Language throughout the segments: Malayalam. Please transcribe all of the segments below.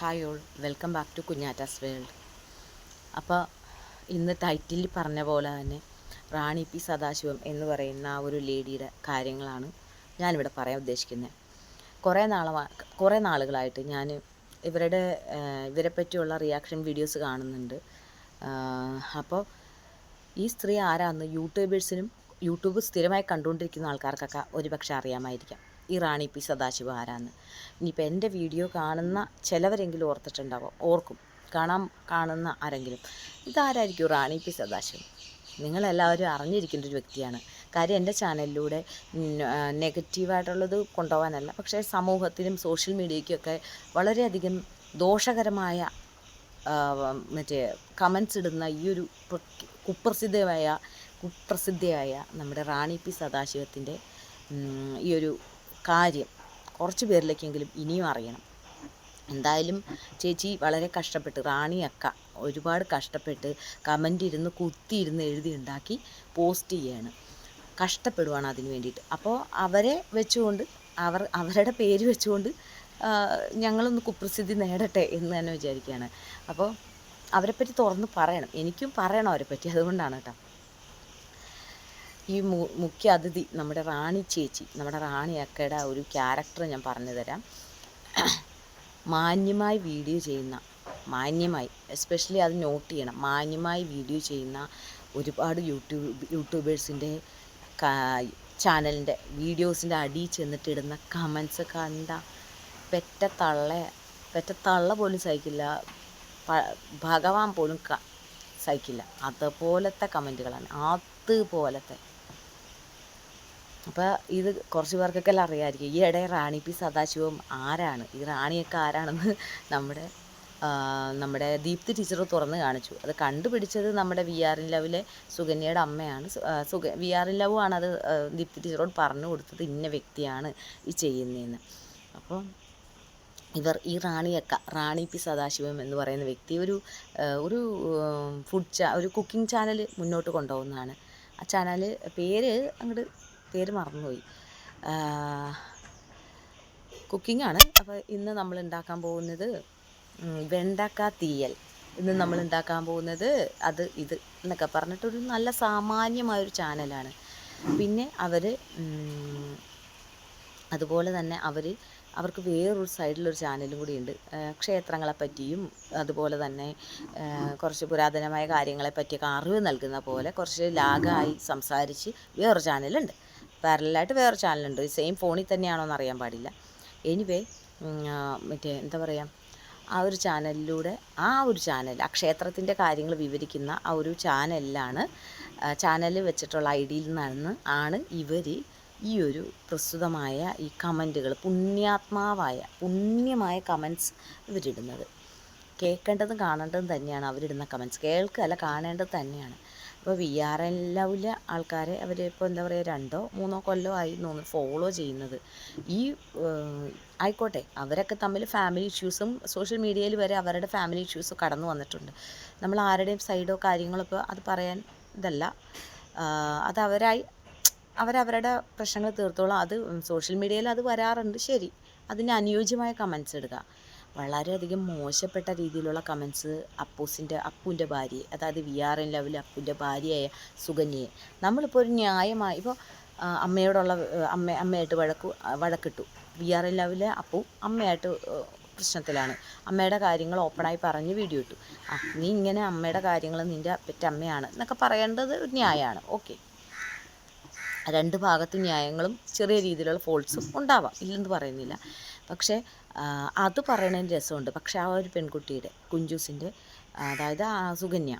Hi all welcome back to കുഞ്ഞാറ്റാസ് world അപ്പോൾ ഇന്ന് ടൈറ്റിൽ പറഞ്ഞ പോലെ തന്നെ റാണി പി സദാശിവം എന്ന് പറയുന്ന ആ ഒരു ലേഡിയുടെ കാര്യങ്ങളാണ് ഞാനിവിടെ പറയാൻ ഉദ്ദേശിക്കുന്നത്. കുറേ നാളെ കുറേ നാളുകളായിട്ട് ഞാൻ ഇവരുടെ ഇവരെ പറ്റിയുള്ള റിയാക്ഷൻ വീഡിയോസ് കാണുന്നുണ്ട്. അപ്പോൾ ഈ സ്ത്രീ ആരാന്ന് യൂട്യൂബേഴ്സിനും യൂട്യൂബ് സ്ഥിരമായി കണ്ടുകൊണ്ടിരിക്കുന്ന ആൾക്കാർക്കൊക്കെ ഒരുപക്ഷെ അറിയാമായിരിക്കാം. ഈ റാണി പി സദാശിവ ആരാന്ന് ഇനിയിപ്പോൾ എന്റെ വീഡിയോ കാണുന്ന ചിലവരെങ്കിലും ഓർത്തിട്ടുണ്ടാവും. ഓർക്കും. കാണാൻ കാണുന്ന ആരെങ്കിലും. ഇതാരായിരിക്കും റാണി പി സദാശിവം? നിങ്ങളെല്ലാവരും അറിഞ്ഞിരിക്കേണ്ട ഒരു വ്യക്തിയാണ്. കാര്യം എന്റെ ചാനലിലൂടെ നെഗറ്റീവായിട്ടുള്ളത് കൊണ്ടുപോകാനല്ല പക്ഷേ സമൂഹത്തിനും സോഷ്യൽ മീഡിയയ്ക്കൊക്കെ വളരെയധികം ദോഷകരമായ മറ്റേ കമൻസ് ഇടുന്ന ഈ ഒരു പ്ര- കുപ്രസിദ്ധമായ കുപ്രസിദ്ധയായ നമ്മുടെ റാണി പി സദാശിവത്തിന്റെ ഈ ഒരു കാര്യം. കുറച്ച് പേരിലേക്കെങ്കിലും ഇനിയും അറിയണം. എന്തായാലും ചേച്ചി വളരെ കഷ്ടപ്പെട്ട് റാണി അക്ക ഒരുപാട് കഷ്ടപ്പെട്ട് കമന്റ് ഇരുന്ന് കുത്തിയിരുന്ന് എഴുതി ഉണ്ടാക്കി പോസ്റ്റ് ചെയ്യാണ്. കഷ്ടപ്പെടുവാണ് അതിന് വേണ്ടിയിട്ട്. അപ്പോൾ അവരെ വെച്ചുകൊണ്ട് അവർ അവരുടെ പേര് വെച്ചുകൊണ്ട് ഞങ്ങളൊന്ന് കുപ്രസിദ്ധി നേടട്ടെ എന്ന് തന്നെ വിചാരിക്കുകയാണ്. അപ്പോൾ അവരെപ്പറ്റി തുറന്ന് പറയണം. എനിക്കും പറയണം അവരെപ്പറ്റി. അതുകൊണ്ടാണ് കേട്ടോ. ഈ മുഖ്യ അതിഥി നമ്മുടെ റാണി ചേച്ചി നമ്മുടെ റാണി അക്കയുടെ ഒരു ക്യാരക്ടർ ഞാൻ പറഞ്ഞു തരാം. മാന്യമായി വീഡിയോ ചെയ്യുന്ന മാന്യമായി എസ്പെഷ്യലി അത് നോട്ട് ചെയ്യണം. മാന്യമായി വീഡിയോ ചെയ്യുന്ന ഒരുപാട് യൂട്യൂബ് യൂട്യൂബേഴ്സിന്റെ ചാനലിന്റെ വീഡിയോസിന്റെ അടിയിൽ ചെന്നിട്ടിടുന്ന കമൻസ് കണ്ട പെറ്റ തള്ള പെറ്റ തള്ള പോലും സഹിക്കില്ല. ഭഗവാൻ പോലും സഹിക്കില്ല. അതുപോലത്തെ കമന്റുകളാണ് അതുപോലത്തെ അപ്പോൾ ഇത് കുറച്ച് പേർക്കൊക്കെ എല്ലാം അറിയാമായിരിക്കും. ഈ ഇടയിൽ റാണി പി സദാശിവം ആരാണ്? ഈ റാണിയൊക്കെ ആരാണെന്ന് നമ്മുടെ നമ്മുടെ ദീപ്തി ടീച്ചർ തുറന്ന് കാണിച്ചു. അത് കണ്ടുപിടിച്ചത് നമ്മുടെ വി ആർ ഇൻ ലവിലെ സുകന്യയുടെ അമ്മയാണ്. സുഗ വി ആർ ഇൻ ലവ് ആണ് അത് ദീപ്തി ടീച്ചറോട് പറഞ്ഞു കൊടുത്തത് ഇന്ന വ്യക്തിയാണ് ഈ ചെയ്യുന്നതെന്ന്. അപ്പോൾ ഇവർ ഈ റാണിയക്ക റാണി പി സദാശിവം എന്ന് പറയുന്ന വ്യക്തി ഒരു ഒരു ഫുഡ് ചാ ഒരു കുക്കിംഗ് ചാനൽ മുന്നോട്ട് കൊണ്ടുപോകുന്നതാണ്. ആ ചാനൽ പേര് അങ്ങോട്ട് പേര് മറന്നുപോയി. കുക്കിംഗ് ആണ് അപ്പോൾ ഇന്ന് നമ്മൾ ഉണ്ടാക്കാൻ പോകുന്നത് വെണ്ടക്ക തീയൽ. ഇന്ന് നമ്മൾ ഉണ്ടാക്കാൻ പോകുന്നത് അത് ഇത് എന്നൊക്കെ പറഞ്ഞിട്ടൊരു നല്ല സാമാന്യമായൊരു ചാനലാണ്. പിന്നെ അവർ അതുപോലെ തന്നെ അവർ അവർക്ക് വേറൊരു സൈഡിലൊരു ചാനലും കൂടി ഉണ്ട് ക്ഷേത്രങ്ങളെ പറ്റിയും അതുപോലെ തന്നെ കുറച്ച് പുരാതനമായ കാര്യങ്ങളെ പറ്റിയൊക്കെ അറിവ് നൽകുന്ന പോലെ കുറച്ച് ലാഗായി സംസാരിച്ച് വേറൊരു ചാനലുണ്ട്. പാരലായിട്ട് വേറെ ചാനലുണ്ട് സെയിം ഫോണിൽ തന്നെയാണോ എന്ന് അറിയാൻ പാടില്ല. എനിവേ മറ്റേ എന്താ പറയുക ആ ഒരു ചാനലിലൂടെ ആ ഒരു ചാനൽ ആ ക്ഷേത്രത്തിന്റെ കാര്യങ്ങൾ വിവരിക്കുന്ന ആ ഒരു ചാനലിലാണ് ചാനൽ വെച്ചിട്ടുള്ള ഐ ഡിയിൽ നിന്നാണ് ആണ് ഇവർ ഈ ഒരു പ്രസ്തുതമായ ഈ കമന്റുകൾ പുണ്യാത്മാവായ പുണ്യമായ കമൻസ് ഇവരിടുന്നത്. കേൾക്കേണ്ടതും കാണേണ്ടതും തന്നെയാണ് അവരിടുന്ന കമൻസ്. കേൾക്കുക അല്ല കാണേണ്ടത് തന്നെയാണ്. അപ്പോൾ വി ആർ എൻ ലവിലെ ആൾക്കാരെ അവർ ഇപ്പോൾ എന്താ പറയുക രണ്ടോ മൂന്നോ കൊല്ലോ ആയി തോന്നുന്നു ഫോളോ ചെയ്യുന്നത്. ഈ ആയിക്കോട്ടെ അവരൊക്കെ തമ്മിൽ ഫാമിലി ഇഷ്യൂസും സോഷ്യൽ മീഡിയയിൽ വരെ അവരുടെ ഫാമിലി ഇഷ്യൂസ് കടന്നു വന്നിട്ടുണ്ട്. നമ്മൾ ആരുടെയും സൈഡോ കാര്യങ്ങളോ ഇപ്പോൾ അത് പറയാൻ ഇതല്ല. അത് അവരായി അവരവരുടെ പ്രശ്നങ്ങൾ തീർത്തോളാം അത് സോഷ്യൽ മീഡിയയിൽ അത് വരാറുണ്ട്. ശരി അതിന് അനുയോജ്യമായ കമൻസ് ഇടുക. വളരെയധികം മോശപ്പെട്ട രീതിയിലുള്ള കമൻസ് അപ്പൂസിന്റെ അപ്പുവിന്റെ ഭാര്യയെ അതായത് വി ആർ എൻ ലെവലിൽ അപ്പുവിന്റെ ഭാര്യയായ സുകന്യയെ നമ്മളിപ്പോൾ ഒരു ന്യായമായി ഇപ്പോൾ അമ്മയോടുള്ള അമ്മ അമ്മയായിട്ട് വഴക്കു വഴക്കിട്ടു. വി ആർ എൻ ലെവലിലെ അപ്പു അമ്മയായിട്ട് പ്രശ്നത്തിലാണ്. അമ്മയുടെ കാര്യങ്ങൾ ഓപ്പണായി പറഞ്ഞ് വീഡിയോ ഇട്ടു. നീ ഇങ്ങനെ അമ്മയുടെ കാര്യങ്ങൾ നിന്റെ പെറ്റമ്മയാണ് എന്നൊക്കെ പറയേണ്ടത് ഒരു ന്യായമാണ്. ഓക്കെ രണ്ട് ഭാഗത്ത് ന്യായങ്ങളും ചെറിയ രീതിയിലുള്ള ഫോൾട്സും ഉണ്ടാവാം. ഇല്ലെന്ന് പറയുന്നില്ല. പക്ഷേ അത് പറയണതിന് രസമുണ്ട്. പക്ഷേ ആ ഒരു പെൺകുട്ടിയുടെ കുഞ്ചൂസിന്റെ അതായത് ആ സുകന്യ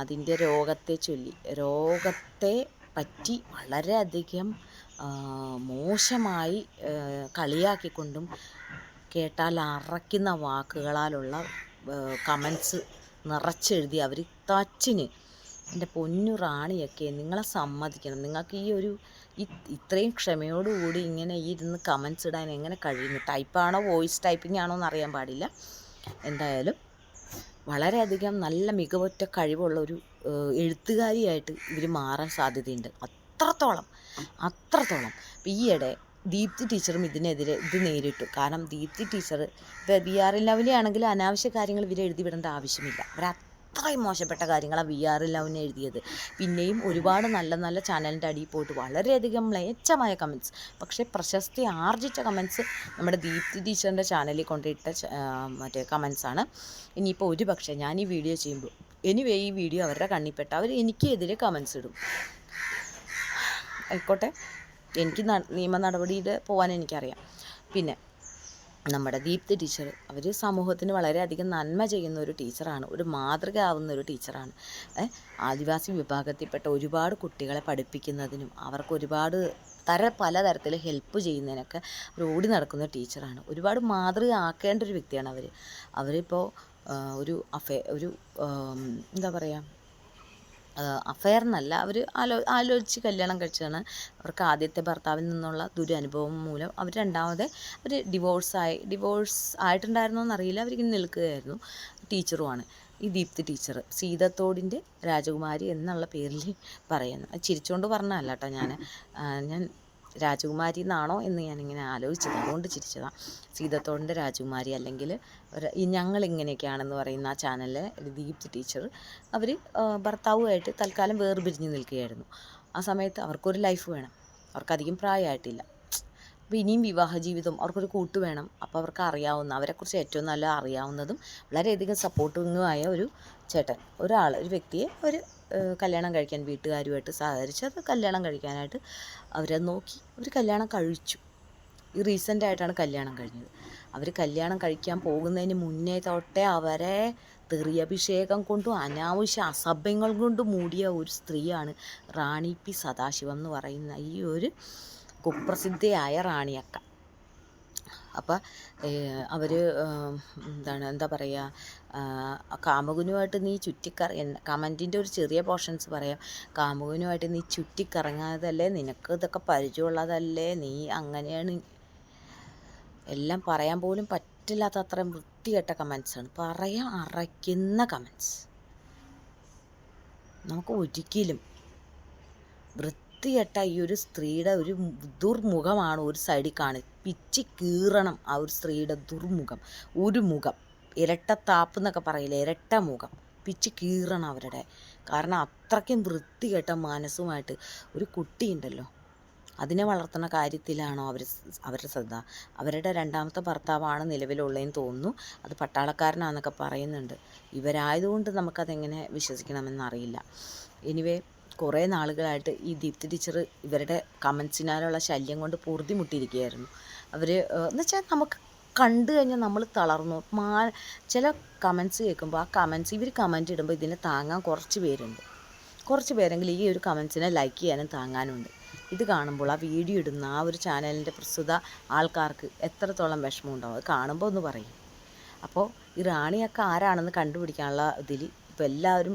അതിന്റെ രോഗത്തെ ചൊല്ലി രോഗത്തെ പറ്റി വളരെയധികം മോശമായി കളിയാക്കിക്കൊണ്ടും കേട്ടാൽ അറയ്ക്കുന്ന വാക്കുകളാലുള്ള കമൻസ് നിറച്ചെഴുതി അവർ തച്ചിന്. എന്റെ പൊന്നു റാണിയൊക്കെ നിങ്ങളെ സമ്മതിക്കണം. നിങ്ങൾക്ക് ഈ ഒരു ഇത്രയും ക്ഷമയോടുകൂടി ഇങ്ങനെ ഇരുന്ന് കമൻസ് ഇടാൻ എങ്ങനെ കഴിയുന്നു? ടൈപ്പാണോ വോയിസ് ടൈപ്പിംഗ് ആണോ എന്ന് അറിയാൻ പാടില്ല. എന്തായാലും വളരെയധികം നല്ല മികവുറ്റ കഴിവുള്ള ഒരു എഴുത്തുകാരിയായിട്ട് ഇവർ മാറാൻ സാധ്യതയുണ്ട്. അത്രത്തോളം അത്രത്തോളം. ഈയിടെ ദീപ്തി ടീച്ചറും ഇതിനെതിരെ ഇത് നേരിട്ടു. കാരണം ദീപ്തി ടീച്ചർ ഇപ്പോൾ ബി ആർ ലവലി ആണെങ്കിൽ അനാവശ്യ കാര്യങ്ങൾ ഇവർ എഴുതി വിടേണ്ട ആവശ്യമില്ല. അവർ അത്രയും മോശപ്പെട്ട കാര്യങ്ങളാണ് വി ആർ ലവന് എഴുതിയത്. പിന്നെയും ഒരുപാട് നല്ല നല്ല ചാനലിന്റെ അടിയിൽ പോയിട്ട് വളരെയധികം മ്ലേച്ഛമായ കമൻസ് പക്ഷേ പ്രശസ്തി ആർജിച്ച കമൻസ് നമ്മുടെ ദീപ്തി ടീച്ചറിന്റെ ചാനലിൽ കൊണ്ടിട്ട മറ്റേ കമൻസാണ് ഇനിയിപ്പോൾ ഒരു പക്ഷേ ഞാൻ ഈ വീഡിയോ ചെയ്യുമ്പോൾ എനിവേ ഈ വീഡിയോ അവരുടെ കണ്ണിപ്പെട്ട അവർ എനിക്കെതിരെ കമൻസ് ഇടും. ആയിക്കോട്ടെ. എനിക്ക് നിയമ നടപടിയിൽ പോകാൻ എനിക്കറിയാം. പിന്നെ നമ്മുടെ ദീപ്തി ടീച്ചർ അവർ സമൂഹത്തിന് വളരെയധികം നന്മ ചെയ്യുന്ന ഒരു ടീച്ചറാണ് ഒരു മാതൃക ആവുന്ന ഒരു ടീച്ചറാണ്. ആദിവാസി വിഭാഗത്തിൽപ്പെട്ട ഒരുപാട് കുട്ടികളെ പഠിപ്പിക്കുന്നതിനും അവർക്ക് ഒരുപാട് തര പലതരത്തിൽ ഹെൽപ്പ് ചെയ്യുന്നതിനൊക്കെ അവർ ഓടി നടക്കുന്ന ടീച്ചറാണ്. ഒരുപാട് മാതൃക ആക്കേണ്ട ഒരു വ്യക്തിയാണ് അവർ അവരിപ്പോൾ ഒരു അഫേ ഒരു എന്താ പറയുക അഫയർ എന്നല്ല അവർ ആലോ ആലോചിച്ച് കല്യാണം കഴിച്ചതാണ്. അവർക്ക് ആദ്യത്തെ ഭർത്താവിൽ നിന്നുള്ള ദുരനുഭവം മൂലം അവർ രണ്ടാമത് അവർ ഡിവോഴ്സായി ഡിവോഴ്സ് ആയിട്ടുണ്ടായിരുന്നോ എന്നറിയില്ല. അവരിങ്ങനെ നിൽക്കുകയായിരുന്നു. ടീച്ചറുമാണ്. ഈ ദീപ്തി ടീച്ചർ സീതത്തോടിന്റെ രാജകുമാരി എന്നുള്ള പേരിൽ പറയുന്നു. ചിരിച്ചുകൊണ്ട് പറഞ്ഞതല്ല കേട്ടോ ഞാൻ ഞാൻ രാജകുമാരി എന്നാണോ എന്ന് ഞാനിങ്ങനെ ആലോചിച്ചത്. അതുകൊണ്ട് ചിരിച്ചതാണ് സീതത്തോടിന്റെ രാജകുമാരി അല്ലെങ്കിൽ ഈ ഞങ്ങളിങ്ങനെയൊക്കെയാണെന്ന് പറയുന്ന ആ ചാനലിലെ ദീപ്തി ടീച്ചർ അവർ ഭർത്താവുമായിട്ട് തൽക്കാലം വേർപിരിഞ്ഞ് നിൽക്കുകയായിരുന്നു. ആ സമയത്ത് അവർക്കൊരു ലൈഫ് വേണം. അവർക്കധികം പ്രായമായിട്ടില്ല. അപ്പോൾ ഇനിയും വിവാഹ ജീവിതം അവർക്കൊരു കൂട്ട് വേണം. അപ്പോൾ അവർക്ക് അറിയാവുന്ന അവരെക്കുറിച്ച് ഏറ്റവും നല്ല അറിയാവുന്നതും വളരെയധികം സപ്പോർട്ടിങ്ങുമായ ഒരു ചേട്ടൻ ഒരാൾ ഒരു വ്യക്തിയെ ഒരു കല്യാണം കഴിക്കാൻ വീട്ടുകാരുമായിട്ട് സഹകരിച്ച് അത് കല്യാണം കഴിക്കാനായിട്ട് അവരെ നോക്കി. അവർ കല്യാണം കഴിച്ചു. ഈ റീസെന്റായിട്ടാണ് കല്യാണം കഴിഞ്ഞത്. അവർ കല്യാണം കഴിക്കാൻ പോകുന്നതിന് മുന്നേ തൊട്ടേ അവരെ തെറിയഭിഷേകം കൊണ്ടും അനാവശ്യ അസഭ്യങ്ങൾ കൊണ്ടും മൂടിയ ഒരു സ്ത്രീയാണ് റാണി പി സദാശിവം എന്ന് പറയുന്ന ഈ ഒരു കുപ്രസിദ്ധയായ റാണിയക്ക. അപ്പം അവർ എന്താണ് എന്താ പറയുക കാമുകനുമായിട്ട് നീ ചുറ്റിക്കറ കമന്റിന്റെ ഒരു ചെറിയ പോർഷൻസ് പറയാം. കാമുകനുമായിട്ട് നീ ചുറ്റിക്കറങ്ങാതല്ലേ നിനക്ക് ഇതൊക്കെ പരിചയമുള്ളതല്ലേ നീ അങ്ങനെയാണ്. എല്ലാം പറയാൻ പോലും പറ്റില്ലാത്ത അത്രയും വൃത്തികെട്ട കമൻസാണ് പറയാൻ അറയ്ക്കുന്ന കമൻസ് നമുക്ക് ഒരിക്കലും വൃത്തികെട്ട ഈ ഒരു സ്ത്രീയുടെ ഒരു ദുർമുഖമാണ് ഒരു സൈഡിൽ കാണി പിച്ചി കീറണം ആ ഒരു സ്ത്രീയുടെ ദുർമുഖം ഒരു മുഖം. ഇരട്ടത്താപ്പ് എന്നൊക്കെ പറയില്ലേ ഇരട്ട മുഖം. പിച്ചി കീറണം അവരുടെ. കാരണം അത്രയ്ക്കും വൃത്തികെട്ട മനസ്സുമായിട്ട് ഒരു കുട്ടിയുണ്ടല്ലോ. അതിനെ വളർത്തുന്ന കാര്യത്തിലാണോ അവർ അവരുടെ ശ്രദ്ധ. അവരുടെ രണ്ടാമത്തെ ഭർത്താവാണ് നിലവിലുള്ളതെന്ന് തോന്നുന്നു. അത് പട്ടാളക്കാരനാണെന്നൊക്കെ പറയുന്നുണ്ട്. ഇവരായതുകൊണ്ട് നമുക്കതെങ്ങനെ വിശ്വസിക്കണമെന്നറിയില്ല. എനിവേ കുറേ നാളുകളായിട്ട് ഈ ദീപ്തി ടീച്ചർ ഇവരുടെ കമൻസിനാലുള്ള ശല്യം കൊണ്ട് പൊറുതിമുട്ടിയിരിക്കുകയായിരുന്നു അവർ എന്ന് വെച്ചാൽ നമുക്ക് കണ്ടു കഴിഞ്ഞാൽ നമ്മൾ തളർന്നു. മാ ചില കമൻസ് കേൾക്കുമ്പോൾ ആ കമൻസ് ഇവർ കമന്റ് ഇടുമ്പോൾ ഇതിനെ താങ്ങാൻ കുറച്ച് പേരുണ്ട്. കുറച്ച് പേരെങ്കിലും ഈ ഒരു കമൻസിനെ ലൈക്ക് ചെയ്യാനും താങ്ങാനുണ്ട് ഇത് കാണുമ്പോൾ ആ വീഡിയോ ഇടുന്ന ആ ഒരു ചാനലിന്റെ പ്രസ്തുത ആൾക്കാർക്ക് എത്രത്തോളം വിഷമം ഉണ്ടാവും അത് കാണുമ്പോൾ ഒന്ന് പറയും. അപ്പോൾ ഈ റാണിയൊക്കെ ആരാണെന്ന് കണ്ടുപിടിക്കാനുള്ള ഇതിൽ ഇപ്പോൾ എല്ലാവരും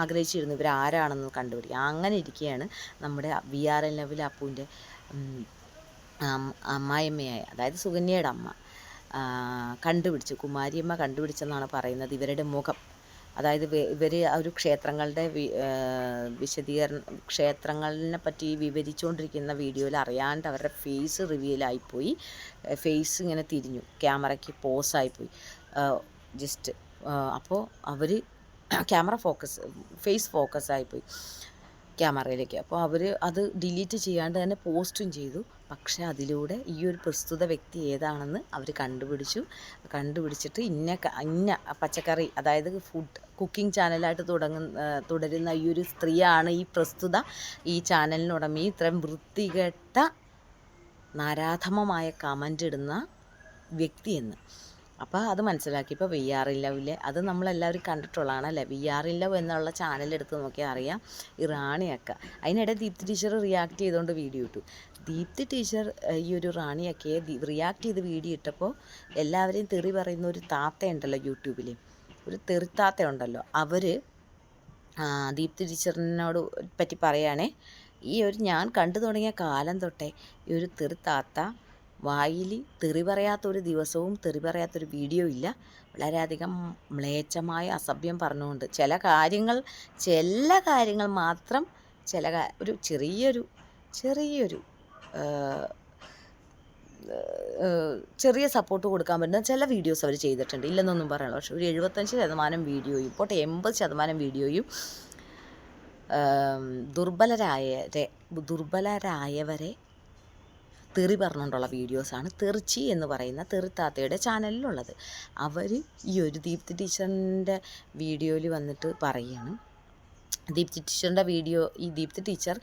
ആഗ്രഹിച്ചിരുന്നു. ഇവർ ആരാണെന്ന് കണ്ടുപിടിക്കുക അങ്ങനെ ഇരിക്കുകയാണ് നമ്മുടെ വി ആർ എൻ ലെവൽ അപ്പുവിന്റെ അമ്മായിമ്മയായ അതായത് സുകന്യയുടെ അമ്മ കണ്ടുപിടിച്ചു. കുമാരിയമ്മ കണ്ടുപിടിച്ചെന്നാണ് പറയുന്നത് ഇവരുടെ മുഖം. അതായത് ഇവർ ഒരു ക്ഷേത്രങ്ങളുടെ വിശദീകരണ ക്ഷേത്രങ്ങളിനെ പറ്റി വിവരിച്ചുകൊണ്ടിരിക്കുന്ന വീഡിയോയിൽ അറിയാണ്ട് അവരുടെ ഫേസ് റിവീലായിപ്പോയി. ഫേസ് ഇങ്ങനെ തിരിഞ്ഞു. ക്യാമറയ്ക്ക് പോസായിപ്പോയി. ജസ്റ്റ് അപ്പോൾ അവർ ക്യാമറ ഫോക്കസ് ഫേസ് ഫോക്കസ് ആയിപ്പോയി ക്യാമറയിലേക്ക്. അപ്പോൾ അവർ അത് ഡിലീറ്റ് ചെയ്യാണ്ട് തന്നെ പോസ്റ്റും ചെയ്തു. പക്ഷേ അതിലൂടെ ഈ ഒരു പ്രസ്തുത വ്യക്തി ഏതാണെന്ന് അവർ കണ്ടുപിടിച്ചു. കണ്ടുപിടിച്ചിട്ട് ഇന്ന ഇന്ന പച്ചക്കറി അതായത് ഫുഡ് കുക്കിംഗ് ചാനലായിട്ട് തുടങ്ങ തുടരുന്ന ഈ ഒരു സ്ത്രീയാണ് ഈ പ്രസ്തുത ഈ ചാനലിനുടമ. ഇത്രയും വൃത്തികെട്ട നാരാധമമായ കമന്റ് ഇടുന്ന വ്യക്തിയെന്ന് അപ്പോൾ അത് മനസ്സിലാക്കി. ഇപ്പോൾ വി ആർ ലവിലെ അത് നമ്മളെല്ലാവരും കണ്ടിട്ടുള്ളതാണ് അല്ലേ വി ആർ ലവ് എന്നുള്ള ചാനൽ എടുത്ത് നോക്കിയാൽ അറിയാം. ഇറാണിയക്ക അതിനിടെ ദീപ്തി ടീച്ചർ റിയാക്ട് ചെയ്തുകൊണ്ട് വീഡിയോ ഇട്ടു. ദീപ്തി ടീച്ചർ ഈ ഒരു റാണിയൊക്കെ റിയാക്ട് ചെയ്ത് വീഡിയോ ഇട്ടപ്പോൾ എല്ലാവരെയും തെറി പറയുന്ന ഒരു താത്തയുണ്ടല്ലോ യൂട്യൂബിൽ ഒരു തെറിത്താത്ത ഉണ്ടല്ലോ അവർ ദീപ്തി ടീച്ചറിനോട് പറ്റി പറയുകയാണേ ഈ ഒരു ഞാൻ കണ്ടു തുടങ്ങിയ കാലം തൊട്ടേ ഈ ഒരു തെറിത്താത്ത വായിൽ തെറി പറയാത്തൊരു ദിവസവും തെറി പറയാത്തൊരു വീഡിയോ ഇല്ല. വളരെയധികം മ്ലേച്ഛമായ അസഭ്യം പറഞ്ഞുകൊണ്ട് ചില കാര്യങ്ങൾ ചില കാര്യങ്ങൾ മാത്രം ചില ഒരു ചെറിയൊരു ചെറിയൊരു ചെറിയ സപ്പോർട്ട് കൊടുക്കാൻ പറ്റുന്ന ചില വീഡിയോസ് അവർ ചെയ്തിട്ടുണ്ട്. ഇല്ലെന്നൊന്നും പറയണം പക്ഷെ ഒരു എഴുപത്തഞ്ച് ശതമാനം വീഡിയോയും പോട്ടെ എൺപത് ശതമാനം വീഡിയോയും ദുർബലരായവരെ ദുർബലരായവരെ തെറി പറഞ്ഞുകൊണ്ടുള്ള വീഡിയോസാണ് തെറിച്ചി എന്ന് പറയുന്ന തെറിത്താത്തയുടെ ചാനലിലുള്ളത്. അവർ ഈ ഒരു ദീപ്തി ടീച്ചറിന്റെ വീഡിയോയിൽ വന്നിട്ട് പറയുകയാണ്. ദീപ്തി ടീച്ചറിന്റെ വീഡിയോ ഈ ദീപ്തി ടീച്ചർ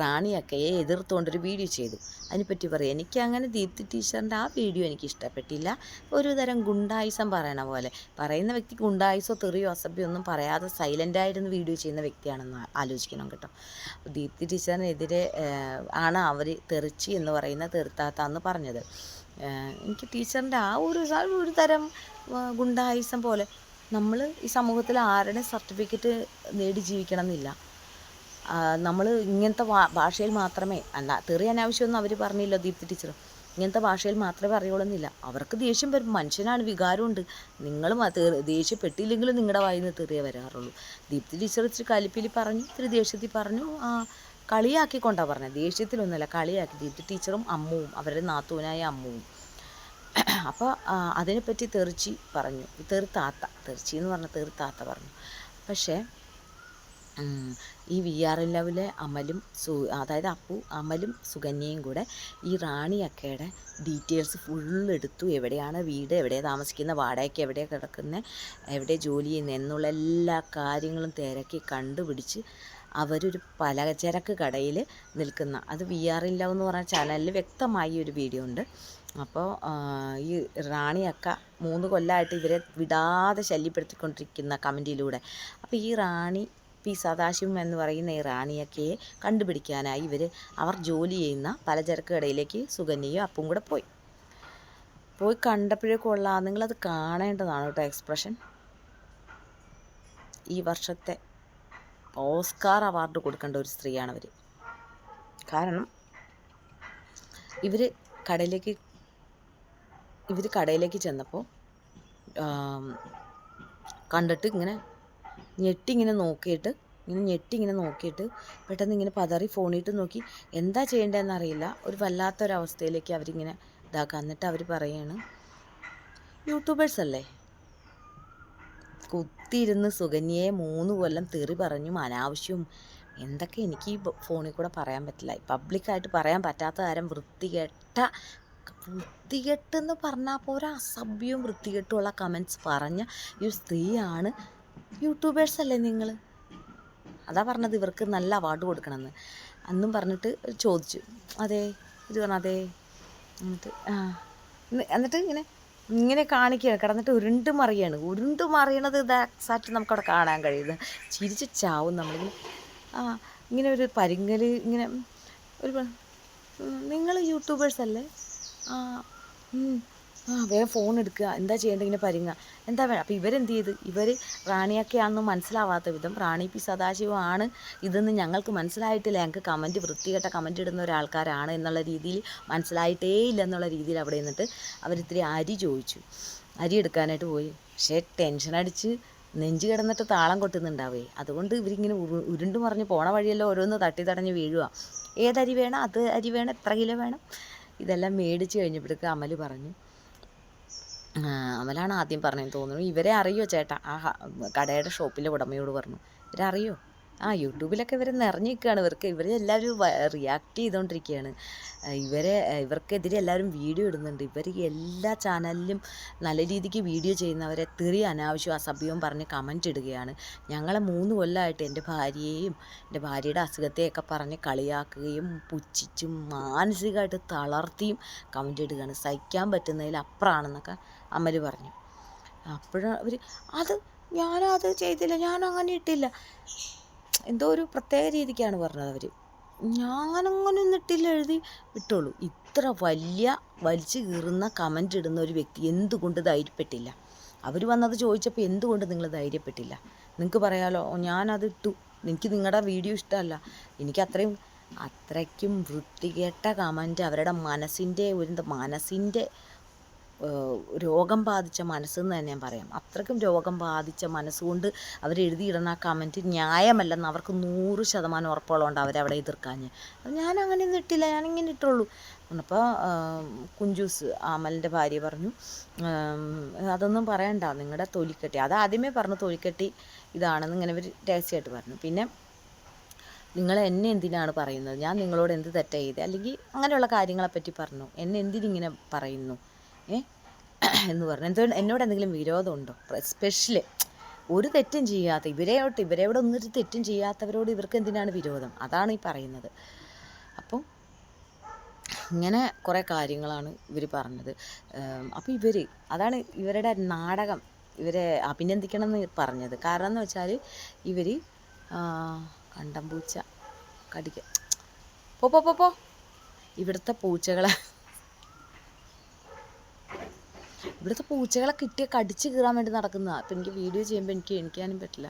റാണിയക്കയെ എതിർത്തുകൊണ്ടൊരു വീഡിയോ ചെയ്തു. അതിനെപ്പറ്റി പറയും എനിക്ക് അങ്ങനെ ദീപ്തി ടീച്ചറിന്റെ ആ വീഡിയോ എനിക്ക് ഇഷ്ടപ്പെട്ടില്ല. ഒരു തരം ഗുണ്ടായിസം പറയണ പോലെ. പറയുന്ന വ്യക്തി ഗുണ്ടായുസോ തെറിയോ അസഭ്യോ ഒന്നും പറയാതെ സൈലന്റായിരുന്നു വീഡിയോ ചെയ്യുന്ന വ്യക്തിയാണെന്ന് ആലോചിക്കണം കേട്ടോ. ദീപ്തി ടീച്ചറിനെതിരെ ആണ് അവർ തെറിച്ചി എന്ന് പറയുന്ന തെറുത്താത്ത എന്ന് പറഞ്ഞത് എനിക്ക് ടീച്ചറിന്റെ ആ ഒരു ഒരു തരം ഗുണ്ടായിസം പോലെ നമ്മൾ ഈ സമൂഹത്തിൽ ആരുടെ സർട്ടിഫിക്കറ്റ് നേടി ജീവിക്കണം എന്നില്ല നമ്മൾ ഇങ്ങനത്തെ ഭാഷയിൽ മാത്രമേ അല്ല തെറി അനാവശ്യമൊന്നും അവർ പറഞ്ഞില്ല ദീപ്തി ടീച്ചർ. ഇങ്ങനത്തെ ഭാഷയിൽ മാത്രമേ അറിയുള്ളൂന്നില്ല അവർക്ക് ദേഷ്യം വരും മനുഷ്യനാണ് വികാരമുണ്ട്. നിങ്ങൾ ദേഷ്യപ്പെട്ടില്ലെങ്കിലും നിങ്ങളുടെ വായിൽ നിന്ന് തെറിയേ വരാറുള്ളൂ. ദീപ്തി ടീച്ചർ ഇച്ചിരി കലിപ്പിൽ പറഞ്ഞു ഇത്തിരി ദേഷ്യത്തിൽ പറഞ്ഞു കളിയാക്കിക്കൊണ്ടാണ് പറഞ്ഞത് ദേഷ്യത്തിലൊന്നുമല്ല കളിയാക്കി. ദീപ്തി ടീച്ചറും അമ്മുവും അവരുടെ നാത്തൂനായ അമ്മുവും. അപ്പോൾ അതിനെപ്പറ്റി തെറിച്ചി പറഞ്ഞു. തെറുത്താത്ത തെറിച്ചി എന്ന് പറഞ്ഞ തെറുത്താത്ത പറഞ്ഞു. പക്ഷേ ഈ വി ആർ എൽ ലവിലെ അമലും സു അതായത് അപ്പു അമലും സുകന്യയും കൂടെ ഈ റാണി അക്കയുടെ ഡീറ്റെയിൽസ് ഫുൾ എടുത്തു എവിടെയാണ് വീട് എവിടെ താമസിക്കുന്ന വാടകയ്ക്ക് എവിടെ കിടക്കുന്നത് എവിടെ ജോലി ചെയ്യുന്നത് എന്നുള്ള എല്ലാ കാര്യങ്ങളും തിരക്കി കണ്ടുപിടിച്ച് അവരൊരു പലചരക്ക് കടയിൽ നിൽക്കുന്ന അത് വി ആർ എൽ ലവ് എന്ന് പറഞ്ഞ ചാനലിൽ വ്യക്തമായി ഒരു വീഡിയോ ഉണ്ട്. അപ്പോൾ ഈ റാണി അക്ക മൂന്ന് കൊല്ലമായിട്ട് ഇവരെ വിടാതെ ശല്യപ്പെടുത്തിക്കൊണ്ടിരിക്കുന്ന കമന്റിലൂടെ അപ്പോൾ ഈ റാണി പി സദാശിവം എന്ന് പറയുന്ന ഈ കണ്ടുപിടിക്കാനായി ഇവർ അവർ ജോലി ചെയ്യുന്ന പലചരക്ക് കടയിലേക്ക് സുകന്യയും അപ്പും കൂടെ പോയി. പോയി കണ്ടപ്പോഴേ കൊള്ളാം. നിങ്ങളത് കാണേണ്ടതാണ് കേട്ടോ എക്സ്പ്രഷൻ. ഈ വർഷത്തെ ഓസ്കാർ അവാർഡ് കൊടുക്കേണ്ട ഒരു സ്ത്രീയാണ് അവർ കാരണം ഇവർ കടയിലേക്ക് ഇവർ കടയിലേക്ക് ചെന്നപ്പോൾ കണ്ടിട്ട് ഇങ്ങനെ ഞെട്ടി ഇങ്ങനെ നോക്കിയിട്ട് ഇങ്ങനെ ഞെട്ടി ഇങ്ങനെ നോക്കിയിട്ട് പെട്ടെന്ന് ഇങ്ങനെ പതറി ഫോണിട്ട് നോക്കി എന്താ ചെയ്യേണ്ടതെന്ന് അറിയില്ല. ഒരു വല്ലാത്തൊരവസ്ഥയിലേക്ക് അവരിങ്ങനെ ഇതാക്കുക എന്നിട്ട് അവർ പറയാണ് യൂട്യൂബേഴ്സ് അല്ലേ? കുത്തിയിരുന്ന് സുകന്യയെ മൂന്ന് കൊല്ലം തെറി പറഞ്ഞും അനാവശ്യവും. എന്തൊക്കെ എനിക്ക് ഈ ഫോണിൽ കൂടെ പറയാൻ പറ്റില്ല. പബ്ലിക്കായിട്ട് പറയാൻ പറ്റാത്ത കാര്യം വൃത്തികെട്ട വൃത്തികെട്ടെന്ന് പറഞ്ഞാൽ പോരാ. അസഭ്യവും വൃത്തികെട്ടുമുള്ള കമൻസ് പറഞ്ഞ ഈ സ്ത്രീയാണ് യൂട്യൂബേഴ്സ് അല്ലേ നിങ്ങൾ അതാ പറഞ്ഞത് ഇവർക്ക് നല്ല അവാർഡ് കൊടുക്കണമെന്ന്. അന്നും പറഞ്ഞിട്ട് ചോദിച്ചു. അതെ ഇത് പറഞ്ഞു അതെ. എന്നിട്ട് ആ. എന്നിട്ട് ഇങ്ങനെ ഇങ്ങനെ കാണിക്കുകയാണ്. കിടന്നിട്ട് ഉരുണ്ട് മറിയാണ്. ഉരുണ്ട് മറിയണത് ഇത് എക്സാക്റ്റ് നമുക്കവിടെ കാണാൻ കഴിയുന്നത്. ചിരിച്ച് ചാവും നമ്മളിങ്ങനെ. ആ ഇങ്ങനെ ഒരു പരിങ്ങൽ ഇങ്ങനെ ഒരു നിങ്ങൾ യൂട്യൂബേഴ്സ് അല്ലേ ആ. ആ വേഗം ഫോൺ എടുക്കുക. എന്താ ചെയ്യേണ്ടത് ഇങ്ങനെ പരിങ്ങ എന്താ വേണം അപ്പോൾ ഇവരെന്ത് ചെയ്ത്? ഇവർ റാണിയൊക്കെയാണെന്ന് മനസ്സിലാവാത്ത വിധം റാണി പി സദാശിവമാണ് ഇതെന്ന് ഞങ്ങൾക്ക് മനസ്സിലായിട്ടില്ല. ഞങ്ങൾക്ക് കമന്റ് വൃത്തികെട്ട കമന്റ് ഇടുന്ന ഒരാൾക്കാരാണ് എന്നുള്ള രീതിയിൽ മനസ്സിലായിട്ടേ ഇല്ല എന്നുള്ള രീതിയിൽ അവിടെ നിന്നിട്ട് അവരിത്തിരി അരി ചോദിച്ചു. അരി എടുക്കാനായിട്ട് പോയി. പക്ഷേ ടെൻഷൻ അടിച്ച് നെഞ്ച് കിടന്നിട്ട് താളം കൊട്ടുന്നുണ്ടാവേ. അതുകൊണ്ട് ഇവരിങ്ങനെ ഉരു ഉരുണ്ട് മറിഞ്ഞ് പോണ വഴിയെല്ലാം ഓരോന്ന് തട്ടി തടഞ്ഞ് വീഴുക. ഏതരി വേണം? അത് അരി വേണം? എത്ര കിലോ വേണം? ഇതെല്ലാം മേടിച്ച് കഴിഞ്ഞപ്പോഴേക്ക് അമൽ പറഞ്ഞു. അമലാണ് ആദ്യം പറഞ്ഞതെന്ന് തോന്നുന്നു. ഇവരെ അറിയോ ചേട്ടാ? ആ കടയുടെ ഷോപ്പിലെ ഉടമയോട് പറഞ്ഞു. ഇവരറിയോ? ആ യൂട്യൂബിലൊക്കെ ഇവർ നിറഞ്ഞു നിൽക്കുകയാണ് ഇവർക്ക് ഇവർ എല്ലാവരും റിയാക്ട് ചെയ്തുകൊണ്ടിരിക്കുകയാണ് ഇവരെ ഇവർക്കെതിരെ എല്ലാവരും വീഡിയോ ഇടുന്നുണ്ട്. ഇവർ എല്ലാ ചാനലിലും നല്ല രീതിക്ക് വീഡിയോ ചെയ്യുന്നവരെ തെറി അനാവശ്യം അസഭ്യവും പറഞ്ഞ് കമന്റ് ഇടുകയാണ്. ഞങ്ങളെ മൂന്ന് കൊല്ലമായിട്ട് എന്റെ ഭാര്യയെയും എന്റെ ഭാര്യയുടെ അസുഖത്തെയൊക്കെ പറഞ്ഞ് കളിയാക്കുകയും പുച്ഛിച്ചും മാനസികമായിട്ട് തളർത്തിയും കമന്റ് ഇടുകയാണ്. സഹിക്കാൻ പറ്റുന്നതിൽ അപ്പുറമാണെന്നൊക്കെ അമൽ പറഞ്ഞു. അപ്പോഴാണ് അവർ അത് ഞാനത് ചെയ്തില്ല ഞാൻ അങ്ങനെ ഇട്ടില്ല. എന്തോ ഒരു പ്രത്യേക രീതിക്കാണ് പറഞ്ഞത് അവർ ഞാനങ്ങനെ ഒന്നും ഇട്ടില്ല എഴുതി വിട്ടോളൂ. ഇത്ര വലിയ വലിച്ചു കീറുന്ന കമന്റ് ഇടുന്ന ഒരു വ്യക്തി എന്തുകൊണ്ട് ധൈര്യപ്പെട്ടില്ല? അവർ വന്നത് ചോദിച്ചപ്പോൾ എന്തുകൊണ്ട് നിങ്ങൾ ധൈര്യപ്പെട്ടില്ല? നിങ്ങൾക്ക് പറയാലോ "ഓ, ഞാനത് ഇട്ടു. എനിക്ക് നിങ്ങളുടെ വീഡിയോ ഇഷ്ടമല്ല എനിക്ക് അത്രയും അത്രയ്ക്കും വൃത്തികെട്ട കമന്റ് അവരുടെ മനസ്സിന്റെ ഒരു മനസ്സിന്റെ രോഗം ബാധിച്ച മനസ്സെന്ന് തന്നെ ഞാൻ പറയാം. അത്രയ്ക്കും രോഗം ബാധിച്ച മനസ്സുകൊണ്ട് അവരെഴുതിയിടുന്ന ആ കമന്റ് ന്യായമല്ലെന്ന് അവർക്ക് നൂറ് ശതമാനം ഉറപ്പുള്ളതുകൊണ്ട് അവരവിടെ എതിർക്കാഞ്ഞ്. ഞാൻ അങ്ങനെ ഒന്നും ഇട്ടില്ല ഞാനിങ്ങനെ ഇട്ടുള്ളൂ. അപ്പോൾ കുഞ്ചൂസ് അമലിന്റെ ഭാര്യ പറഞ്ഞു അതൊന്നും പറയണ്ട നിങ്ങളുടെ തൊലിക്കെട്ടി. അത് ആദ്യമേ പറഞ്ഞു തൊലിക്കെട്ടി ഇതാണെന്ന് ഇങ്ങനെ ഇവർ രഹസ്യമായിട്ട് പറഞ്ഞു. പിന്നെ നിങ്ങൾ എന്നെ എന്തിനാണ് പറയുന്നത്? ഞാൻ നിങ്ങളോട് എന്ത് തെറ്റായി ചെയ്തത് അല്ലെങ്കിൽ അങ്ങനെയുള്ള കാര്യങ്ങളെപ്പറ്റി പറഞ്ഞു. എന്നെ എന്തിനിങ്ങനെ പറയുന്നു? എന്ന് പറഞ്ഞു. എന്തോ എന്നോട് എന്തെങ്കിലും വിരോധമുണ്ടോ? സ്പെഷ്യൽ ഒരു തെറ്റും ചെയ്യാത്ത ഇവരെയോട്ട് ഇവരെയോട് ഒന്നൊരു തെറ്റും ചെയ്യാത്തവരോട് ഇവർക്ക് എന്തിനാണ് വിരോധം? അതാണ് ഈ പറയുന്നത്. അപ്പം ഇങ്ങനെ കുറേ കാര്യങ്ങളാണ് ഇവർ പറഞ്ഞത്. അപ്പോൾ ഇവർ അതാണ് ഇവരുടെ നാടകം ഇവരെ അഭിനന്ദിക്കണം എന്ന് പറഞ്ഞത്. കാരണം എന്ന് വെച്ചാൽ ഇവർ കണ്ടം പൂച്ച കടിക്ക പോ പോ പോ പോ. ഇവിടുത്തെ പൂച്ചകളെ ഇവിടുത്തെ പൂച്ചകളെ കിട്ടിയ കടിച്ച് കീറാൻ വേണ്ടി നടക്കുന്നതാണ് അപ്പോൾ എനിക്ക് വീഡിയോ ചെയ്യുമ്പോൾ എനിക്ക് എണിക്കാനും പറ്റില്ല.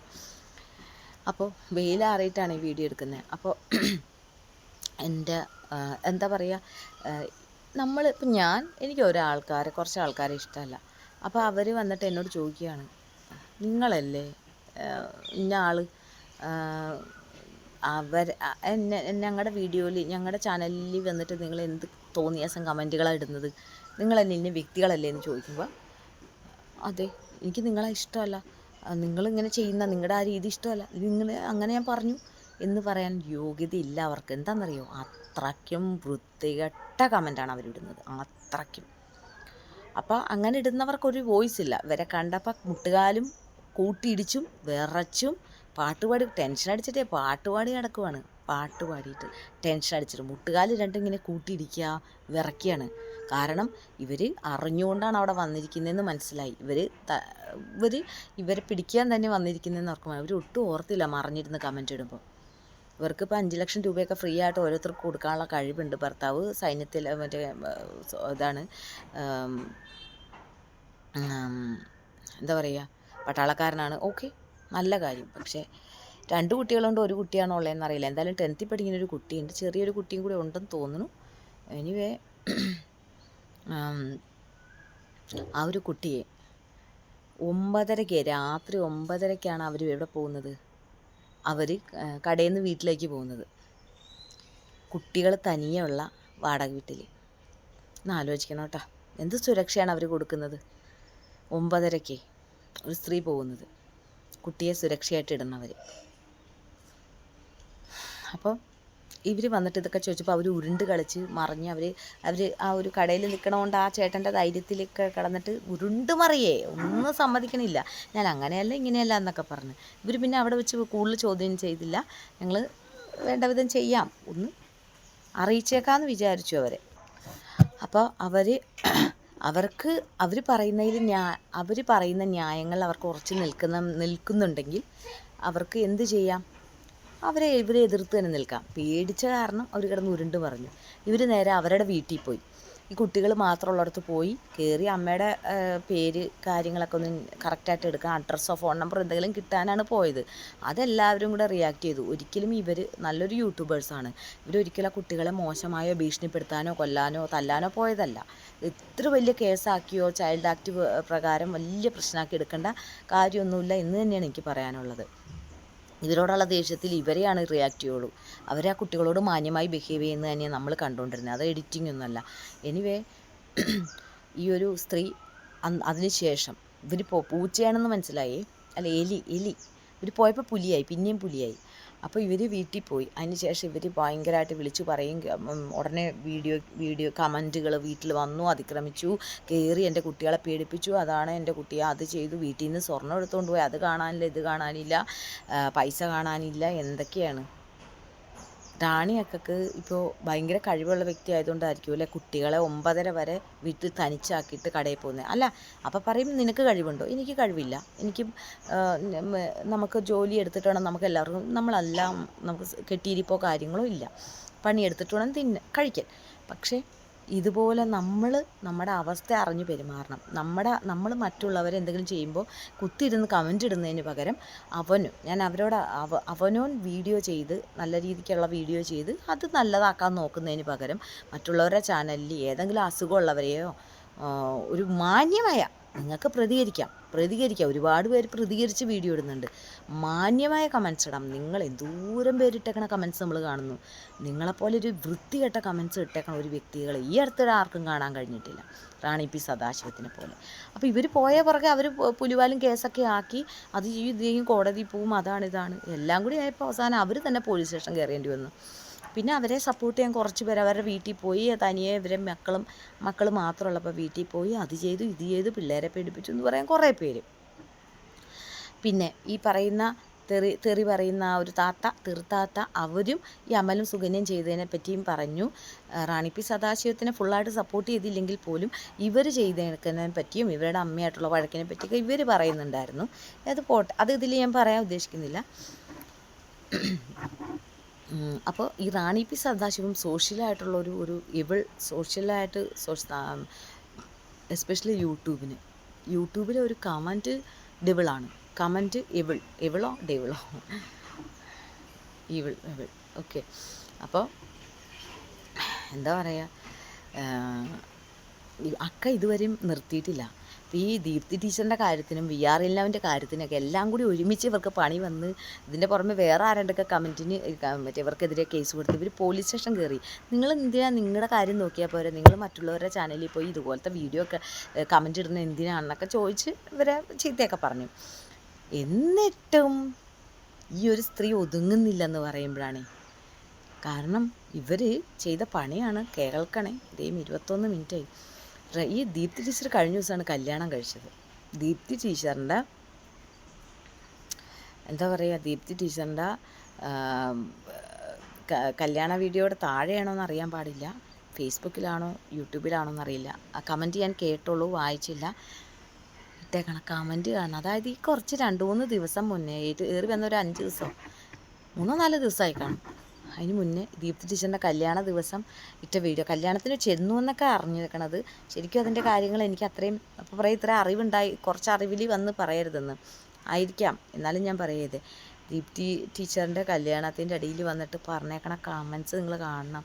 അപ്പോൾ വെയിലാറിയിട്ടാണ് ഈ വീഡിയോ എടുക്കുന്നത് അപ്പോൾ എന്റെ എന്താ പറയുക നമ്മൾ ഇപ്പം ഞാൻ എനിക്ക് ഒരാൾക്കാരെ കുറച്ച് ആൾക്കാരെ ഇഷ്ടമല്ല. അപ്പോൾ അവർ വന്നിട്ട് എന്നോട് ചോദിക്കുകയാണ് നിങ്ങളല്ലേ ഇന്ന ആൾ അവർ എന്നെ ഞങ്ങളുടെ വീഡിയോയിൽ ഞങ്ങളുടെ ചാനലിൽ വന്നിട്ട് നിങ്ങൾ എന്ത് തോന്നിയാസം കമന്റുകളാണ് ഇടുന്നത്? നിങ്ങൾ എന്നെ ഇന്ന വ്യക്തികളല്ലേ എന്ന് ചോദിക്കുമ്പോൾ അതെ എനിക്ക് നിങ്ങളെ ഇഷ്ടമല്ല. നിങ്ങൾ നിങ്ങളിങ്ങനെ ചെയ്യുന്ന നിങ്ങളുടെ ആ രീതി ഇഷ്ടമല്ല. ഇതിങ്ങനെ അങ്ങനെ ഞാൻ പറഞ്ഞു എന്ന് പറയാൻ യോഗ്യതയില്ല അവർക്ക്. എന്താണെന്നറിയോ? അത്രയ്ക്കും വൃത്തികെട്ട കമന്റാണ് അവരിടുന്നത്. അത്രയ്ക്കും. അപ്പോൾ അങ്ങനെ ഇടുന്നവർക്കൊരു വോയിസ് ഇല്ല. ഇവരെ കണ്ടപ്പോൾ മുട്ടുകാലും കൂട്ടിയിടിച്ചും വിറച്ചും പാട്ടുപാടി ടെൻഷൻ അടിച്ചിട്ടേ പാട്ടുപാടി നടക്കുവാണ്. പാട്ട് പാടിയിട്ട് ടെൻഷൻ അടിച്ചിട്ട് മുട്ടുകാൽ രണ്ടും ഇങ്ങനെ കൂട്ടിയിടിക്കുക വിറയ്ക്കുകയാണ്. കാരണം ഇവർ അറിഞ്ഞുകൊണ്ടാണ് അവിടെ വന്നിരിക്കുന്നതെന്ന് മനസ്സിലായി. ഇവർ ഇവർ ഇവരെ പിടിക്കാൻ തന്നെ വന്നിരിക്കുന്നതെന്ന് ഓർക്കുമ്പോൾ അവർ ഒട്ടും ഓർത്തില്ല മറിഞ്ഞിരുന്ന് കമന്റ് ഇടുമ്പോൾ ഇവർക്ക് ഇപ്പോൾ അഞ്ച് ലക്ഷം രൂപയൊക്കെ ഫ്രീ ആയിട്ട് ഓരോരുത്തർക്ക് കൊടുക്കാനുള്ള കഴിവുണ്ട്. ഭർത്താവ് സൈന്യത്തിൽ മറ്റേ ഇതാണ് എന്താ പറയുക പട്ടാളക്കാരനാണ്. ഓക്കെ നല്ല കാര്യം. പക്ഷേ രണ്ട് കുട്ടികളുണ്ട് ഒരു കുട്ടിയാണോ ഉള്ളതെന്ന് അറിയില്ല. എന്തായാലും ടെൻത്തിൽ പഠിക്കുന്ന ഒരു കുട്ടിയുണ്ട്. ചെറിയൊരു കുട്ടിയും കൂടി ഉണ്ടെന്ന് തോന്നുന്നു. എനിവേ ആ ഒരു കുട്ടിയെ ഒമ്പതരയ്ക്ക് രാത്രി ഒമ്പതരയ്ക്കാണ് അവർ എവിടെ പോകുന്നത്? അവർ കടയിൽ നിന്ന് വീട്ടിലേക്ക് പോകുന്നത്. കുട്ടികൾ തനിയുള്ള വാടക വീട്ടിൽ ഒന്ന് ആലോചിക്കണം കേട്ടോ. എന്ത് സുരക്ഷയാണ് അവർ കൊടുക്കുന്നത്? ഒമ്പതരയ്ക്ക് ഒരു സ്ത്രീ പോകുന്നത്. കുട്ടിയെ സുരക്ഷയായിട്ട് ഇടുന്നവർ അപ്പോൾ ഇവർ വന്നിട്ട് ഇതൊക്കെ ചോദിച്ചപ്പോൾ അവർ ഉരുണ്ട് കളിച്ച് മറിഞ്ഞ് അവർ അവർ ആ ഒരു കടയിൽ നിൽക്കണോണ്ട് ആ ചേട്ടന്റെ ധൈര്യത്തിലൊക്കെ കടന്നിട്ട് ഉരുണ്ട് മറിയേ ഒന്നും സമ്മതിക്കണില്ല. ഞാൻ അങ്ങനെയല്ല ഇങ്ങനെയല്ല എന്നൊക്കെ പറഞ്ഞ്. ഇവർ പിന്നെ അവിടെ വെച്ച് കൂടുതൽ ചോദ്യം ചെയ്തില്ല. ഞങ്ങൾ വേണ്ട വിധം ചെയ്യാം. ഒന്ന് അറിയിച്ചേക്കാമെന്ന് വിചാരിച്ചു അവരെ. അപ്പോൾ അവർ അവർക്ക് അവർ പറയുന്നതിൽ ന്യാ അവർ പറയുന്ന ന്യായങ്ങൾ അവർക്ക് ഉറച്ചു നിൽക്കുന്ന നിൽക്കുന്നുണ്ടെങ്കിൽ അവർക്ക് എന്ത് ചെയ്യാം? അവരെ ഇവരെ എതിർത്ത് തന്നെ നിൽക്കാം. പേടിച്ച കാരണം അവർ കിടന്ന് ഉരുണ്ട് പറഞ്ഞു ഇവർ നേരെ അവരുടെ വീട്ടിൽ പോയി. ഈ കുട്ടികൾ മാത്രമുള്ളിടത്ത് പോയി കയറി അമ്മയുടെ പേര് കാര്യങ്ങളൊക്കെ ഒന്ന് കറക്റ്റായിട്ട് എടുക്കാൻ അഡ്രസ്സോ ഫോൺ നമ്പർ എന്തെങ്കിലും കിട്ടാനാണ് പോയത്. അതെല്ലാവരും കൂടെ റിയാക്ട് ചെയ്തു. ഒരിക്കലും ഇവർ നല്ലൊരു യൂട്യൂബേഴ്സാണ് ഇവരൊരിക്കലും ആ കുട്ടികളെ മോശമായോ ഭീഷണിപ്പെടുത്താനോ കൊല്ലാനോ തല്ലാനോ പോയതല്ല. ഇത്ര വലിയ കേസാക്കിയോ ചൈൽഡ് ആക്ട് പ്രകാരം വലിയ പ്രശ്നമാക്കി എടുക്കേണ്ട കാര്യമൊന്നുമില്ല എന്ന് തന്നെയാണ് എനിക്ക് പറയാനുള്ളത്. ഇവരോടുള്ള ദേഷ്യത്തിൽ ഇവരെയാണ് റിയാക്ട് ചെയ്യുള്ളൂ. അവർ ആ കുട്ടികളോട് മാന്യമായി ബിഹേവ് ചെയ്യുന്നത് തന്നെയാണ് നമ്മൾ കണ്ടുകൊണ്ടിരുന്നത് അത് എഡിറ്റിംഗ് ഒന്നുമല്ല. എനിവേ ഈ ഒരു സ്ത്രീ അതിനുശേഷം അതിന് ശേഷം ഇവർ പോ പൂച്ചയാണെന്ന് മനസ്സിലായി? അല്ല എലി എലി. ഇവർ പോയപ്പോൾ പുലിയായി പിന്നെയും പുലിയായി. അപ്പോൾ ഇവർ വീട്ടിൽ പോയി. അതിനുശേഷം ഇവർ ഭയങ്കരമായിട്ട് വിളിച്ചു പറയും ഉടനെ വീഡിയോ വീഡിയോ കമന്റുകൾ വീട്ടിൽ വന്നു അതിക്രമിച്ചു കയറി എന്റെ കുട്ടികളെ പേടിപ്പിച്ചു അതാണ് എന്റെ കുട്ടിയെ അത് ചെയ്തു വീട്ടിൽ നിന്ന് സ്വർണം എടുത്തുകൊണ്ട് പോയി അത് കാണാനില്ല ഇത് കാണാനില്ല പൈസ കാണാനില്ല എന്തൊക്കെയാണ്? റാണിയക്കക്ക് ഇപ്പോൾ ഭയങ്കര കഴിവുള്ള വ്യക്തി ആയതുകൊണ്ടായിരിക്കും അല്ലേ? കുട്ടികളെ ഒമ്പതര വരെ വീട്ടിൽ തനിച്ചാക്കിയിട്ട് കടയിൽ പോകുന്നത്. അല്ല അപ്പോൾ പറയും നിനക്ക് കഴിവുണ്ടോ? എനിക്ക് കഴിവില്ല. എനിക്ക് നമുക്ക് ജോലി എടുത്തിട്ട് വേണം. നമുക്ക് എല്ലാവർക്കും നമ്മളെല്ലാം നമുക്ക് കെട്ടിയിരിപ്പോ കാര്യങ്ങളോ ഇല്ല. പണിയെടുത്തിട്ട് വേണം തിന്ന കഴിക്കാൻ. പക്ഷേ ഇതുപോലെ നമ്മൾ നമ്മുടെ അവസ്ഥ അറിഞ്ഞു പെരുമാറണം. നമ്മുടെ നമ്മൾ മറ്റുള്ളവർ എന്തെങ്കിലും ചെയ്യുമ്പോൾ കുത്തിയിരുന്ന് കമന്റ് ഇടുന്നതിന് പകരം അവനും ഞാൻ അവരോട് അവ അവനോൻ വീഡിയോ ചെയ്ത് നല്ല രീതിക്കുള്ള വീഡിയോ ചെയ്ത് അത് നല്ലതാക്കാൻ നോക്കുന്നതിന് പകരം മറ്റുള്ളവരുടെ ചാനലിൽ ഏതെങ്കിലും അസുഖമുള്ളവരെയോ ഒരു മാന്യമായ നിങ്ങൾക്ക് പ്രതികരിക്കാം. പ്രതികരിക്കാം. ഒരുപാട് പേര് പ്രതികരിച്ച് വീഡിയോ ഇടുന്നുണ്ട്. മാന്യമായ കമൻസ് ഇടാം. നിങ്ങൾ എന്തോരം പേരിട്ടേക്കണ കമൻസ് നമ്മൾ കാണുന്നു. നിങ്ങളെപ്പോലെ ഒരു വൃത്തികെട്ട കമൻസ് ഇട്ടേക്കണ ഒരു വ്യക്തികളെ ഈ അടുത്തിടെ ആർക്കും കാണാൻ കഴിഞ്ഞിട്ടില്ല. റാണി പി സദാശിവത്തിനെ പോലെ. അപ്പോൾ ഇവർ പോയ പുറകെ അവർ പുലിവാലും കേസൊക്കെ ആക്കി അത് ഇതേയും കോടതി പോവും അതാണ് ഇതാണ്. എല്ലാം കൂടി ആയപ്പോൾ അവസാനം അവർ തന്നെ പോലീസ് സ്റ്റേഷൻ കയറേണ്ടി വന്നു. പിന്നെ അവരെ സപ്പോർട്ട് ചെയ്യാൻ കുറച്ച് പേര് അവരുടെ വീട്ടിൽ പോയി തനിയെ ഇവരെ മക്കളും മക്കൾ മാത്രമുള്ളപ്പോൾ വീട്ടിൽ പോയി അത് ചെയ്തു ഇത് ചെയ്തു പിള്ളേരെ പേടിപ്പിച്ചു എന്ന് പറയാൻ കുറേ പേര്. പിന്നെ ഈ പറയുന്ന തെറി തെറി പറയുന്ന ആ ഒരു താത്ത തീർത്താത്ത അവരും ഈ അമലും സുഗന്യം ചെയ്തതിനെ പറ്റിയും പറഞ്ഞു. റാണി പി സദാശിവത്തിനെ ഫുള്ളായിട്ട് സപ്പോർട്ട് ചെയ്തില്ലെങ്കിൽ പോലും ഇവർ ചെയ്തേക്കുന്നതിനെ പറ്റിയും ഇവരുടെ അമ്മയായിട്ടുള്ള വഴക്കിനെ പറ്റിയൊക്കെ ഇവർ പറയുന്നുണ്ടായിരുന്നു. അത് പോട്ടെ അത് ഇതിൽ ഞാൻ പറയാൻ ഉദ്ദേശിക്കുന്നില്ല. അപ്പോൾ ഈ റാണി പി സദാശിവം സോഷ്യലായിട്ടുള്ള ഒരു ഒരു ഇവൾ സോഷ്യലായിട്ട് എസ്പെഷ്യലി യൂട്യൂബിന്. യൂട്യൂബിലെ ഒരു കമന്റ് ഡിവിളാണ് കമന്റ് ഇവിൾ ഇവിളോ ഡിവിളോ ഇവിൾ ഇവിൾ ഓക്കെ അപ്പോൾ എന്താ പറയുക അക്ക ഇതുവരെയും നിർത്തിയിട്ടില്ല. ഈ ദീപ്തി ടീച്ചറിന്റെ കാര്യത്തിനും വി ആർ ഇല്ലാവിന്റെ കാര്യത്തിനൊക്കെ എല്ലാം കൂടി ഒരുമിച്ച് ഇവർക്ക് പണി വന്ന് ഇതിന്റെ പുറമെ വേറെ ആരുടെയൊക്കെ കമന്റിന് മറ്റേ ഇവർക്കെതിരെ കേസ് കൊടുത്ത് ഇവർ പോലീസ് സ്റ്റേഷൻ കയറി നിങ്ങൾ എന്തിനാണ് നിങ്ങളുടെ കാര്യം നോക്കിയാൽ പോരെ? നിങ്ങൾ മറ്റുള്ളവരുടെ ചാനലിൽ പോയി ഇതുപോലത്തെ വീഡിയോ ഒക്കെ കമന്റ് ഇടുന്ന എന്തിനാണെന്നൊക്കെ ചോദിച്ച് ഇവരെ ചീത്തയൊക്കെ പറഞ്ഞു. എന്നിട്ടും ഈ ഒരു സ്ത്രീ ഒതുങ്ങുന്നില്ലെന്ന് പറയുമ്പോഴാണ്. കാരണം ഇവർ ചെയ്ത പണിയാണ് കേൾക്കണേ. ഇതേം ഇരുപത്തൊന്ന് മിനിറ്റായി. ഈ ദീപ്തി ടീച്ചർ കഴിഞ്ഞ ദിവസമാണ് കല്യാണം കഴിച്ചത്. ദീപ്തി ടീച്ചറിന്റെ എന്താ പറയുക ദീപ്തി ടീച്ചറിന്റെ കല്യാണ വീഡിയോയുടെ താഴെയാണോ എന്ന് അറിയാൻ പാടില്ല. ഫേസ്ബുക്കിലാണോ യൂട്യൂബിലാണോ എന്നറിയില്ല ആ കമന്റ് ഞാൻ കേട്ടുള്ളൂ വായിച്ചില്ല. ഇട്ടേക്കണം കമന്റ് കാണണം. അതായത് ഈ കുറച്ച് രണ്ട് മൂന്ന് ദിവസം മുന്നേ ഏറി വന്ന ഒരു അഞ്ച് ദിവസം മൂന്നോ നാല് ദിവസമായി കാണും. അതിന് മുന്നേ ദീപ്തി ടീച്ചറിന്റെ കല്യാണ ദിവസം ഇട്ട വീഡിയോ. കല്യാണത്തിന് ചെന്നു എന്നൊക്കെ അറിഞ്ഞിരിക്കണത്. ശരിക്കും അതിന്റെ കാര്യങ്ങൾ എനിക്ക് അത്രയും അപ്പോൾ പറയും ഇത്ര അറിവുണ്ടായി കുറച്ച് അറിവിൽ വന്ന് പറയരുതെന്ന്. ആയിരിക്കാം. എന്നാലും ഞാൻ പറയരുത് ദീപ്തി ടീച്ചറിന്റെ കല്യാണത്തിന്റെ അടിയിൽ വന്നിട്ട് പറഞ്ഞേക്കണ കമൻസ് നിങ്ങൾ കാണണം.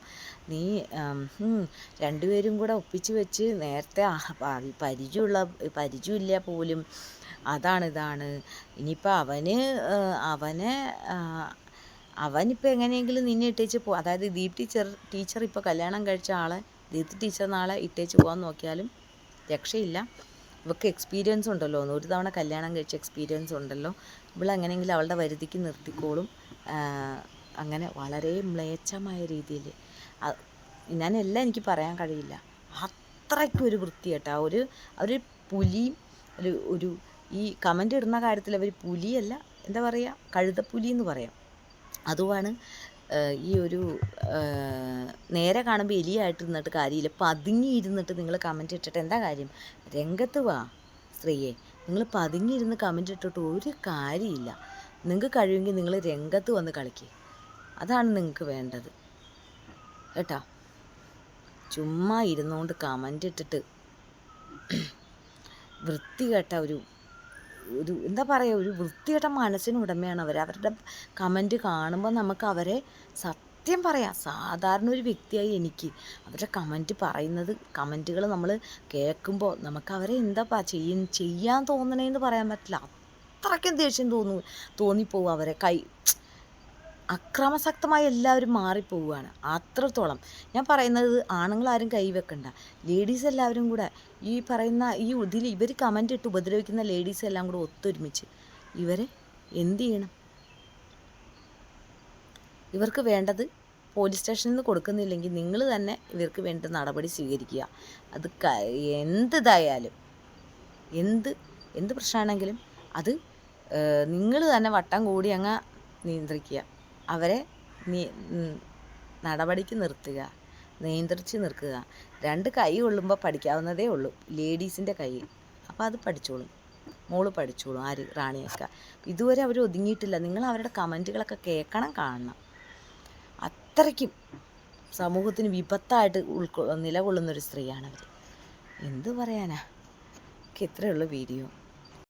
നീ രണ്ടുപേരും കൂടെ ഒപ്പിച്ച് വെച്ച് നേരത്തെ പരിചയമുള്ള പരിചയമില്ല പോലും. അതാണ് ഇതാണ്. ഇനിയിപ്പോൾ അവന് അവനെ അവനിപ്പോൾ എങ്ങനെയെങ്കിലും നിന്നെ ഇട്ടേച്ച് പോകും അതായത് ദീപ് ടീച്ചർ ടീച്ചർ ഇപ്പോൾ കല്യാണം കഴിച്ച ആളെ ദീപ് ടീച്ചർ നാളെ ഇട്ടേച്ച് പോകാൻ നോക്കിയാലും രക്ഷയില്ല. ഇവൾക്ക് എക്സ്പീരിയൻസ് ഉണ്ടല്ലോ. ഒരു തവണ കല്യാണം കഴിച്ച എക്സ്പീരിയൻസ് ഉണ്ടല്ലോ. ഇവൾ അങ്ങനെയെങ്കിലും അവളുടെ വരുതിക്ക് നിർത്തിക്കോളും. അങ്ങനെ വളരെ മ്ലേച്ഛമായ രീതിയിൽ ഞാനെല്ലാം എനിക്ക് പറയാൻ കഴിയില്ല. അത്രയ്ക്കും ഒരു വൃത്തിയേട്ടാ ഒരു ഒരു പുലി ഒരു ഒരു ഈ കമന്റ് ഇടുന്ന കാര്യത്തിൽ അവർ പുലിയല്ല. എന്താ പറയുക കഴുതപ്പുലി എന്ന് പറയാം. അതുമാണ് ഈ ഒരു നേരെ കാണുമ്പോൾ എലിയായിട്ട് ഇരുന്നിട്ട് കാര്യമില്ല. പതുങ്ങി ഇരുന്നിട്ട് നിങ്ങൾ കമന്റ് ഇട്ടിട്ട് എന്താ കാര്യം? രംഗത്ത് വാ സ്ത്രീയെ. നിങ്ങൾ പതുങ്ങി ഇരുന്ന് കമന്റ് ഇട്ടിട്ട് ഒരു കാര്യമില്ല. നിങ്ങൾക്ക് കഴിയുമെങ്കിൽ നിങ്ങൾ രംഗത്ത് വന്ന് കളിക്കുക അതാണ് നിങ്ങൾക്ക് വേണ്ടത്. കേട്ടോ? ചുമ്മാ ഇരുന്നുകൊണ്ട് കമന്റ് ഇട്ടിട്ട് വൃത്തികെട്ട ഒരു ഒരു എന്താ പറയുക ഒരു വൃത്തികെട്ട മനസ്സിന് ഉടമയാണ് അവർ അവരുടെ കമന്റ് കാണുമ്പോൾ നമുക്ക് അവരെ സത്യം പറയാം. സാധാരണ ഒരു വ്യക്തിയായി എനിക്ക് അവരുടെ കമന്റ് പറയുന്നത് കമന്റുകൾ നമ്മൾ കേൾക്കുമ്പോൾ നമുക്ക് അവരെ എന്താ ചെയ്യ ചെയ്യാൻ തോന്നണേന്ന് പറയാൻ പറ്റില്ല. അത്രയ്ക്കും ദേഷ്യം തോന്നു തോന്നിപ്പോവും അവരെ കൈ. അക്രമസക്തമായി എല്ലാവരും മാറിപ്പോവുകയാണ്. അത്രത്തോളം. ഞാൻ പറയുന്നത് ആണുങ്ങളാരും കൈവെക്കണ്ട. ലേഡീസ് എല്ലാവരും കൂടെ ഈ പറയുന്ന ഈ ഇതിൽ ഇവർ കമന്റ് ഇട്ട് ഉപദ്രവിക്കുന്ന ലേഡീസ് എല്ലാം കൂടെ ഒത്തൊരുമിച്ച്. ഇവരെ എന്ത് ചെയ്യണം? ഇവർക്ക് വേണ്ടത് പോലീസ് സ്റ്റേഷനിൽ നിന്ന് കൊടുക്കുന്നില്ലെങ്കിൽ നിങ്ങൾ തന്നെ ഇവർക്ക് വേണ്ട നടപടി സ്വീകരിക്കുക. അത് എന്തിതായാലും. എന്ത് എന്ത് പ്രശ്നമാണെങ്കിലും അത് നിങ്ങൾ തന്നെ വട്ടം കൂടി അങ്ങ് നിയന്ത്രിക്കുക. അവരെ നടപടിക്ക് നിർത്തുക നിയന്ത്രിച്ച് നിൽക്കുക. രണ്ട് കൈ കൊള്ളുമ്പോൾ പഠിക്കാവുന്നതേ ഉള്ളൂ. ലേഡീസിന്റെ കൈ. അപ്പോൾ അത് പഠിച്ചോളും. മോൾ പഠിച്ചോളും ആര് റാണിയൊക്കെ. ഇതുവരെ അവർ ഒതുങ്ങിയിട്ടില്ല. നിങ്ങൾ അവരുടെ കമന്റുകളൊക്കെ കേൾക്കണം കാണണം. അത്രയ്ക്കും സമൂഹത്തിന് വിപത്തായിട്ട് ഉൾക്കൊ നിലകൊള്ളുന്നൊരു സ്ത്രീയാണ് അവർ എന്ത് പറയാനാ? ഇത്രയേ ഉള്ളൂ വീഡിയോ.